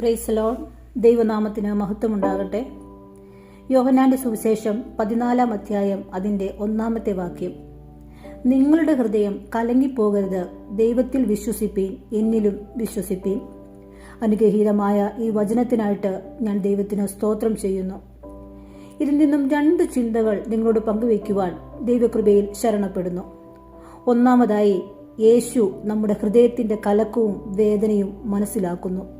പ്രൈസലോൺ ദൈവനാമത്തിന് മഹത്വമുണ്ടാകട്ടെ. യോഹനാന്റെ സുവിശേഷം പതിനാലാം അധ്യായം അതിന്റെ ഒന്നാമത്തെ വാക്യം. നിങ്ങളുടെ ഹൃദയം കലങ്ങിപ്പോകരുത്. ദൈവത്തിൽ വിശ്വസിപ്പീൻ എന്നിലും വിശ്വസിപ്പീൻ. അനുഗ്രഹീതമായ ഈ വചനത്തിനായിട്ട് ഞാൻ ദൈവത്തിന് സ്തോത്രം ചെയ്യുന്നു. ഇതിൽ നിന്നും രണ്ട് ചിന്തകൾ നിങ്ങളോട് പങ്കുവയ്ക്കുവാൻ ദൈവകൃപയിൽ ശരണപ്പെടുന്നു. ഒന്നാമതായി യേശു നമ്മുടെ ഹൃദയത്തിന്റെ കലക്കവും വേദനയും മനസ്സിലാക്കുന്നു.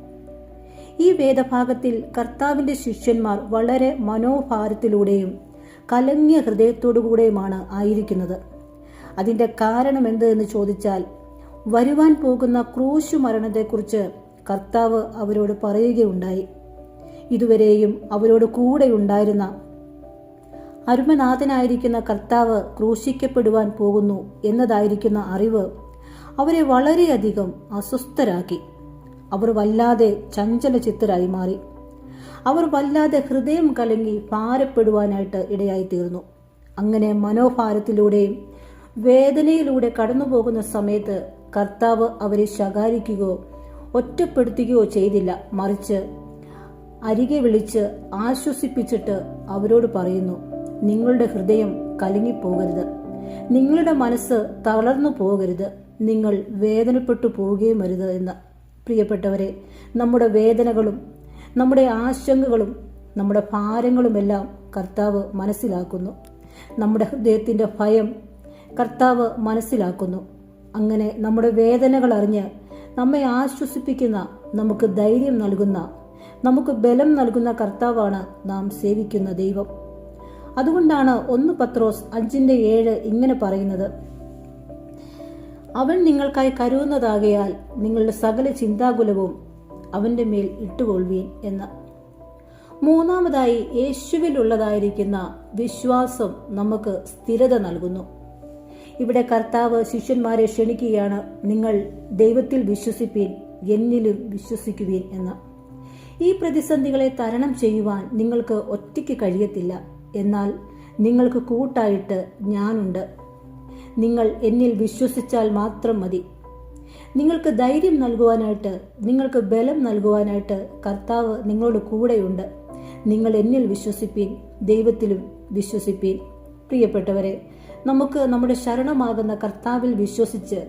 ഈ വേദഭാഗത്തിൽ കർത്താവിന്റെ ശിഷ്യന്മാർ വളരെ മനോഭാരത്തിലൂടെയും കലങ്ങിയ ഹൃദയത്തോടുകൂടെയുമാണ് ആയിരിക്കുന്നത്. അതിന്റെ കാരണം എന്ത് എന്ന് ചോദിച്ചാൽ വരുവാൻ പോകുന്ന ക്രൂശു മരണത്തെക്കുറിച്ച് കർത്താവ് അവരോട് പറയുകയുണ്ടായി. ഇതുവരെയും അവരോട് കൂടെ ഉണ്ടായിരുന്ന അരുമനാഥനായിരിക്കുന്ന കർത്താവ് ക്രൂശിക്കപ്പെടുവാൻ പോകുന്നു എന്നതായിരിക്കുന്ന അറിവ് അവരെ വളരെയധികം അസ്വസ്ഥരാക്കി. അവർ വല്ലാതെ ചഞ്ചല ചിത്തരായി മാറി. അവർ വല്ലാതെ ഹൃദയം കലങ്ങി ഭാരപ്പെടുവാനായിട്ട് ഇടയായി തീർന്നു അങ്ങനെ മനോഭാരത്തിലൂടെയും വേദനയിലൂടെ കടന്നുപോകുന്ന സമയത്ത് കർത്താവ് അവരെ ശകാരിക്കുകയോ ഒറ്റപ്പെടുത്തുകയോ ചെയ്തില്ല. മറിച്ച് അരികെ വിളിച്ച് ആശ്വസിപ്പിച്ചിട്ട് അവരോട് പറയുന്നു നിങ്ങളുടെ ഹൃദയം കലങ്ങിപ്പോകരുത്. നിങ്ങളുടെ മനസ്സ് തളർന്നു പോകരുത്. നിങ്ങൾ വേദനപ്പെട്ടു പോവുകയും വരുത് എന്ന്. പ്രിയപ്പെട്ടവരെ നമ്മുടെ വേദനകളും നമ്മുടെ ആശങ്കകളും നമ്മുടെ ഭാരങ്ങളുമെല്ലാം കർത്താവ് മനസ്സിലാക്കുന്നു. നമ്മുടെ ഹൃദയത്തിന്റെ ഭയം കർത്താവ് മനസ്സിലാക്കുന്നു. അങ്ങനെ നമ്മുടെ വേദനകൾ അറിഞ്ഞ് നമ്മെ ആശ്വസിപ്പിക്കുന്ന നമുക്ക് ധൈര്യം നൽകുന്ന നമുക്ക് ബലം നൽകുന്ന കർത്താവാണ് നാം സേവിക്കുന്ന ദൈവം. അതുകൊണ്ടാണ് ഒന്ന് പത്രോസ് അഞ്ചിന്റെ ഏഴ് ഇങ്ങനെ പറയുന്നത്. അവൻ നിങ്ങൾക്കായി കരുതുന്നതാകയാൽ നിങ്ങളുടെ സകല ചിന്താകുലവും അവന്റെ മേൽ ഇട്ടുകൊള്ളുവീൻ എന്ന്. മൂന്നാമതായി യേശുവിലുള്ളതായിരിക്കുന്ന വിശ്വാസം നമുക്ക് സ്ഥിരത നൽകുന്നു. ഇവിടെ കർത്താവ് ശിഷ്യന്മാരെ ക്ഷണിക്കുകയാണ് നിങ്ങൾ ദൈവത്തിൽ വിശ്വസിപ്പീൻ എന്നിലും വിശ്വസിക്കുവീൻ എന്ന്. ഈ പ്രതിസന്ധികളെ തരണം ചെയ്യുവാൻ നിങ്ങൾക്ക് ഒറ്റയ്ക്ക് കഴിയത്തില്ല. എന്നാൽ നിങ്ങൾക്ക് കൂട്ടായിട്ട് ഞാനുണ്ട്. നിങ്ങൾ എന്നിൽ വിശ്വസിച്ചാൽ മാത്രം മതി. നിങ്ങൾക്ക് ധൈര്യം നൽകുവാനായിട്ട് നിങ്ങൾക്ക് ബലം നൽകുവാനായിട്ട് കർത്താവ് നിങ്ങളുടെ കൂടെയുണ്ട്. നിങ്ങൾ എന്നിൽ വിശ്വസിപ്പീൻ ദൈവത്തിലും വിശ്വസിപ്പീൻ. പ്രിയപ്പെട്ടവരെ നമുക്ക് നമ്മുടെ ശരണമാകുന്ന കർത്താവിൽ വിശ്വസിച്ച്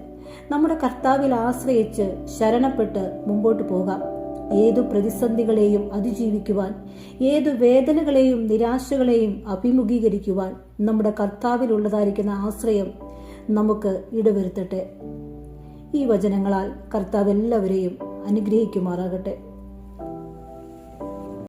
നമ്മുടെ കർത്താവിൽ ആശ്രയിച്ച് ശരണപ്പെട്ട് മുമ്പോട്ട് പോകാം. ഏതു പ്രതിസന്ധികളെയും അതിജീവിക്കുവാൻ ഏതു വേദനകളെയും നിരാശകളെയും അഭിമുഖീകരിക്കുവാൻ നമ്മുടെ കർത്താവിൽ ഉള്ളതായിരിക്കുന്ന ആശ്രയം നമുക്ക് ഇടവരുത്തട്ടെ. ഈ വചനങ്ങളാൽ കർത്താവ് എല്ലാവരെയും അനുഗ്രഹിക്കുമാറാകട്ടെ.